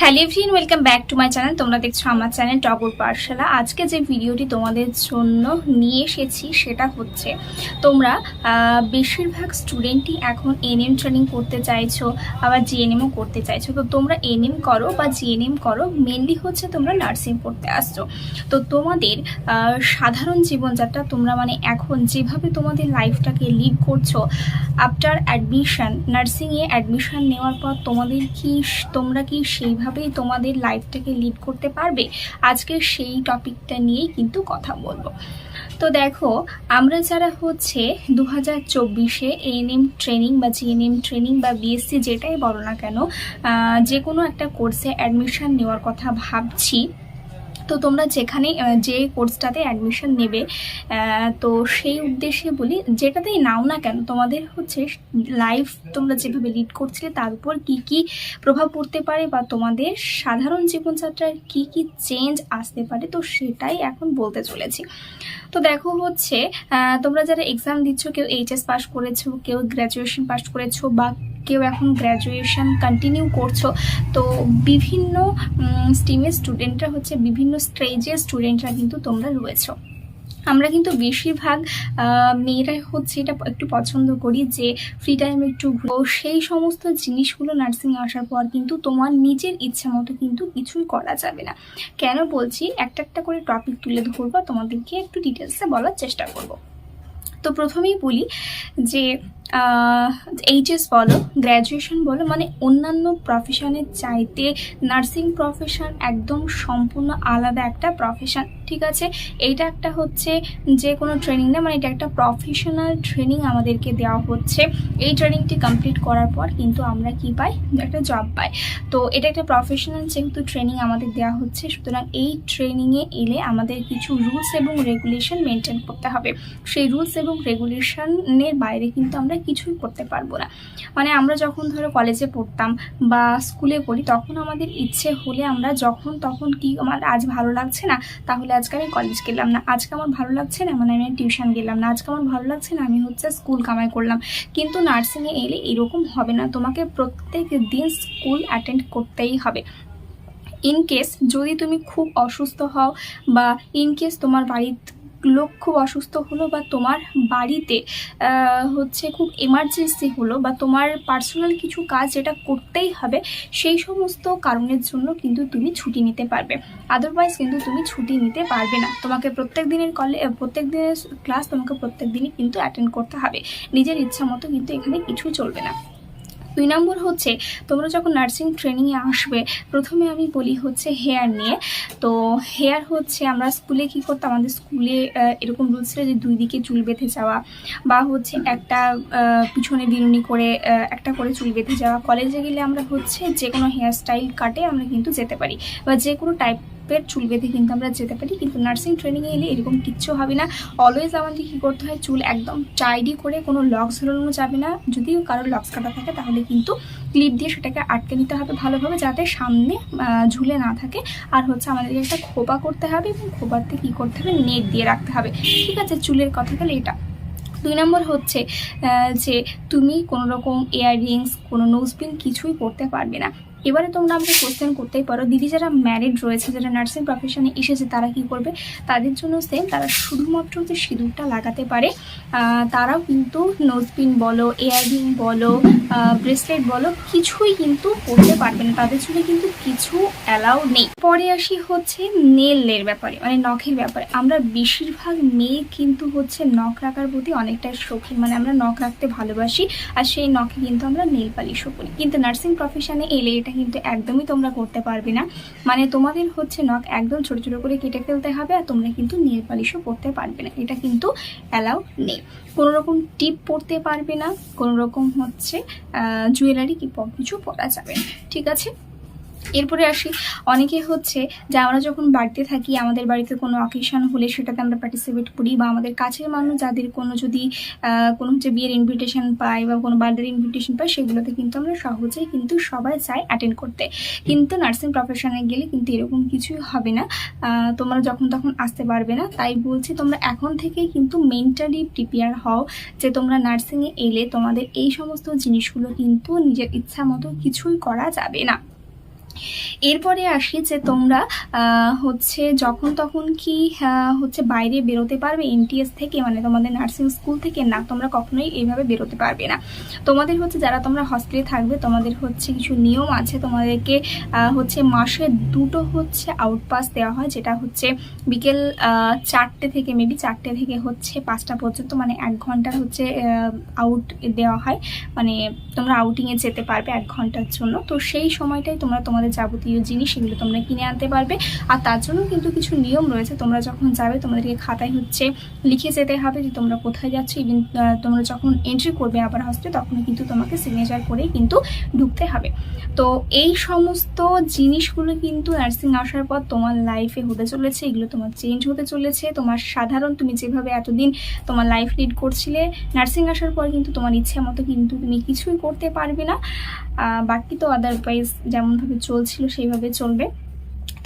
Hello everyone welcome back to my channel. তোমরা দেখছ আমার চ্যানেল টগর পাঠশালা। আজকে যে ভিডিওটি তোমাদের জন্য নিয়ে এসেছি সেটা হচ্ছে, তোমরা বেশিরভাগ স্টুডেন্টই এখন এনএম ট্রেনিং করতে চাইছো, আবার জিএনএমও করতে চাইছো। তো তোমরা এনএম করো বা জিএনএম করো মেনলি হচ্ছে তোমরা নার্সিং পড়তে আসছো। তো তোমাদের সাধারণ জীবনযাত্রা তোমরা মানে এখন যেভাবে তোমাদের লাইফটাকে লিড করছ, আফটার অ্যাডমিশন, নার্সিংয়ে অ্যাডমিশান নেওয়ার পর তোমাদের কি তোমরা কি সেইভাবেই তোমাদের লাইফটাকে লিড করতে পারবে, আজকে সেই টপিকটা নিয়েই কিন্তু কথা বলব। তো দেখো, আমরা যারা হচ্ছে দু হাজার চব্বিশে এএনএম ট্রেনিং বা জিএনএম ট্রেনিং বা বিএসসি যেটাই বলো না কেন যে কোনো একটা কোর্সে অ্যাডমিশান নেওয়ার কথা ভাবছি তো তোমরা যেখানে যে কোর্সটাতে অ্যাডমিশন নেবে তো সেই উদ্দেশ্যে বলি, যেটাতেই নাও না কেন, তোমাদের হচ্ছে লাইফ তোমরা যেভাবে লিড করছিলে, তার উপর কী কী প্রভাব পড়তে পারে বা তোমাদের সাধারণ জীবনযাত্রার কী কী চেঞ্জ আসতে পারে, তো সেটাই এখন বলতে চলেছি। তো দেখো হচ্ছে তোমরা যারা এক্সাম দিচ্ছ, কেউ এইচএস পাস করেছ, কেউ গ্র্যাজুয়েশন পাস করেছ বা কেউ এখন গ্র্যাজুয়েশন কন্টিনিউ করছ তো বিভিন্ন স্ট্রিমের স্টুডেন্টরা হচ্ছে বিভিন্ন স্টেজের স্টুডেন্টরা কিন্তু তোমরা রয়েছো। আমরা কিন্তু বেশিরভাগ আহ, মেয়েরাই হচ্ছে এটা একটু পছন্দ করি যে ফ্রি টাইম একটু ঘুরো সেই সমস্ত জিনিসগুলো নার্সিং আসার পর কিন্তু তোমার নিজের ইচ্ছা মতো কিন্তু কিছুই করা যাবে না। কেন বলছি? একটা একটা করে টপিক তুলে ধরবো তোমাদেরকে একটু ডিটেলসে বলার চেষ্টা করব। তো প্রথমেই বলি যে এইচএস বলো গ্র্যাজুয়েশন বলো মানে অন্যান্য প্রফেশনের চাইতে নার্সিং প্রফেশন একদম সম্পূর্ণ আলাদা একটা প্রফেশন ঠিক আছে? এইটা একটা হচ্ছে যে কোনো ট্রেনিং না মানে এটা একটা প্রফেশনাল ট্রেনিং আমাদেরকে দেওয়া হচ্ছে। এই ট্রেনিংটি কমপ্লিট করার পর কিন্তু আমরা কি পাই? একটা জব পাই। তো এটা একটা প্রফেশনাল যেহেতু ট্রেনিং আমাদের দেওয়া হচ্ছে, সুতরাং এই ট্রেনিংয়ে এলে আমাদের কিছু রুলস এবং রেগুলেশন মেনটেন করতে হবে। সেই রুলস এবং রেগুলেশনের বাইরে কিন্তু আমরা কিছুই করতে পারব না। মানে আমরা যখন ধরো কলেজে পড়তাম বা স্কুলে পড়ি, তখন আমাদের ইচ্ছে হলে আমরা যখন তখন কি আমার আজ ভালো লাগছে না, তাহলে আজকে আমি কলেজ গেলাম না। আজকে আমার ভালো লাগছে না মানে আমি টিউশন গেলাম না। আজকে আমার ভালো লাগছে না, আমি হচ্ছে স্কুল কামাই করলাম। কিন্তু নার্সিংয়ে এলে এরকম হবে না, তোমাকে প্রত্যেক দিন স্কুল অ্যাটেন্ড করতেই হবে। ইন কেস যদি তুমি খুব অসুস্থ হও বা ইন কেস তোমার বাড়ির লোক খুব অসুস্থ হলো বা তোমার বাড়িতে হচ্ছে খুব এমার্জেন্সি হলো বা তোমার পার্সোনাল কিছু কাজ যেটা করতেই হবে, সেই সমস্ত কারণের জন্য কিন্তু তুমি ছুটি নিতে পারবে। আদারওয়াইজ কিন্তু তুমি ছুটি নিতে পারবে না। তোমাকে প্রত্যেক দিনের কলে প্রত্যেক দিনের ক্লাস তোমাকে প্রত্যেক দিনই কিন্তু অ্যাটেন্ড করতে হবে। নিজের ইচ্ছা মতো কিন্তু এখানে কিছু চলবে না। দুই নম্বর হচ্ছে, তোমরা যখন নার্সিং ট্রেনিংয়ে আসবে, প্রথমে আমি বলি হচ্ছে হেয়ার নিয়ে। তো হেয়ার হচ্ছে আমরা স্কুলে কি করতাম? আমাদের স্কুলে এরকম রুলস ছিল যে দুই দিকে চুল বেঁধে যাওয়া বা হচ্ছে একটা পিছনে বিনুনি করে একটা করে চুল বেঁধে যাওয়া। কলেজে গেলে আমরা হচ্ছে যে কোনো হেয়ার স্টাইল কাটে আমরা কিন্তু যেতে পারি বা যে কোনো টাইপের চুল বেঁধে কিন্তু আমরা যেতে পারি, কিন্তু নার্সিং ট্রেনিংয়ে এলে এরকম কিচ্ছু হবে না। অলওয়েজ আমাদের কী করতে হয়, চুল একদম টাইডি করে কোনো লক্স ধরানো যাবে না। যদিও কারোর লক্স কাটা থাকে, তাহলে কিন্তু ক্লিপ দিয়ে সেটাকে আটকে নিতে হবে ভালোভাবে যাতে সামনে ঝুলে না থাকে। আর হচ্ছে আমাদেরকে একটা খোপা করতে হবে এবং খোপাতে কী করতে হবে, নেট দিয়ে রাখতে হবে। ঠিক আছে, চুলের কথা গেলে এটা। দুই নম্বর হচ্ছে যে তুমি কোনো রকম ইয়াররিংস কোনো নোজপিন কিছুই পরতে পারবে না। এবারে তোমরা আমাকে কোশ্চেন করতেই পারো। দিদি যারা ম্যারিড রয়েছে, যারা নার্সিং প্রফেশনে এসেছে, তারা কি করবে? তাদের জন্য সেম তারা শুধুমাত্র যে সিঁদুরটা লাগাতে পারে তারাও কিন্তু নোজপিন বলো এয়াররিং বলো ব্রেসলেট বলো, কিছুই কিন্তু করতে পারবে না। তাদের জন্য কিন্তু কিছু অ্যালাউ নেই। পরে আসি হচ্ছে নেলের ব্যাপারে মানে নখের ব্যাপারে। আমরা বেশিরভাগ মেয়ে কিন্তু হচ্ছে নখ রাখার প্রতি অনেকটাই শৌখিন মানে আমরা নখ রাখতে ভালোবাসি, আর সেই নখে কিন্তু আমরা নেল পালিশও করি। কিন্তু নার্সিং প্রফেশনে এলে এটা কিন্তু একদমই তোমরা করতে পারবে না। মানে তোমাদের হচ্ছে নখ একদম ছোট ছোট করে কেটে ফেলতে হবে আর তোমরা কিন্তু নেল পালিশও করতে পারবে না। এটা কিন্তু অ্যালাউ নেই। কোনো রকম টিপ পরতে পারবে না। কোনো রকম হচ্ছে জুয়েলারি কি কিছু পরা যাবে ঠিক আছে? এরপরে আসি। অনেকে হচ্ছে যে আমরা যখন বাড়িতে থাকি, আমাদের বাড়িতে কোনো অকেশন হলে সেটাতে আমরা পার্টিসিপেট করি বা আমাদের কাছের মানুষ যাদের কোনো যদি কোনো হচ্ছে বিয়ের ইনভিটেশন পাই বা কোনো বার্থডের ইনভিটেশন পাই সেগুলোতে কিন্তু আমরা সহজেই কিন্তু সবাই চাই অ্যাটেন্ড করতে। কিন্তু নার্সিং প্রফেশনে গেলে কিন্তু এরকম কিছুই হবে না। তোমরা যখন তখন আসতে পারবে না। তাই বলছি তোমরা এখন থেকেই কিন্তু মেন্টালি প্রিপেয়ার হও যে তোমরা নার্সিংয়ে এলে তোমাদের এই সমস্ত জিনিসগুলো কিন্তু নিজের ইচ্ছা মতো কিছুই করা যাবে না। এরপরে আসি যে তোমরা হচ্ছে যখন তখন কি হচ্ছে বাইরে বেরোতে পারবে এমটিএস থেকে মানে তোমাদের নার্সিং স্কুল থেকে? না, তোমরা কখনোই এইভাবে বেরোতে পারবে না। তোমাদের হচ্ছে যারা তোমরা হস্টেলে থাকবে, তোমাদের হচ্ছে কিছু নিয়ম আছে। তোমাদেরকে হচ্ছে মাসে দুটো হচ্ছে আউটপাস দেওয়া হয়, যেটা হচ্ছে বিকেল চারটে থেকে মেবি চারটে থেকে হচ্ছে পাঁচটা পর্যন্ত মানে এক ঘণ্টার হচ্ছে আউট দেওয়া হয়। মানে তোমরা আউটিংয়ে যেতে পারবে এক ঘণ্টার জন্য। তো সেই সময়টাই তোমরা তোমাদের যাবতীয় জিনিস এগুলো তোমরা কিনে আনতে পারবে। আর তার জন্য কিন্তু কিছু নিয়ম রয়েছে। তোমরা যখন যাবে, তোমাদেরকে খাতায় হচ্ছে লিখে যেতে হবে যে তোমরা কোথায় যাচ্ছ। ইভেন তোমরা যখন এন্ট্রি করবে আবার হস্তে তখন কিন্তু তোমাকে সিগনেচার করেই কিন্তু ঢুকতে হবে। তো এই সমস্ত জিনিসগুলো কিন্তু নার্সিং আসার পর তোমার লাইফে হতে চলেছে, এগুলো তোমার চেঞ্জ হতে চলেছে। তোমার সাধারণ তুমি যেভাবে এতদিন তোমার লাইফ লিড করছিলে নার্সিং আসার পর কিন্তু তোমার ইচ্ছে মতো কিন্তু তুমি কিছুই করতে পারবে না। বাকি তো আদারওয়াইজ যেমনভাবে চলছিল সেইভাবে চলবে।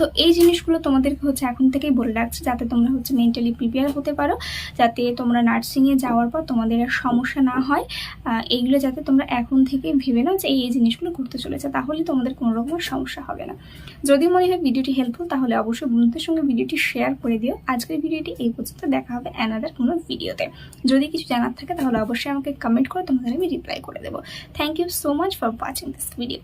তো এই জিনিসগুলো তোমাদেরকে হচ্ছে এখন থেকেই বলে রাখছি, যাতে তোমরা হচ্ছে মেন্টালি প্রিপেয়ার হতে পারো, যাতে তোমরা নার্সিংয়ে যাওয়ার পর তোমাদের আর সমস্যা না হয়। এইগুলো যাতে তোমরা এখন থেকে ভেবে নাও যে এই জিনিসগুলো করতে চলেছে, তাহলে তোমাদের কোনো রকমের সমস্যা হবে না। যদি মনে হয় ভিডিওটি হেল্পফুল তাহলে অবশ্যই বন্ধুদের সঙ্গে ভিডিওটি শেয়ার করে দিও। আজকের ভিডিওটি এই পর্যন্ত, দেখা হবে অ্যানাদার কোনো ভিডিওতে যদি কিছু জানার থাকে, তাহলে অবশ্যই আমাকে কমেন্ট করে তোমাদের আমি রিপ্লাই করে দেবো। Thank you so much for watching this video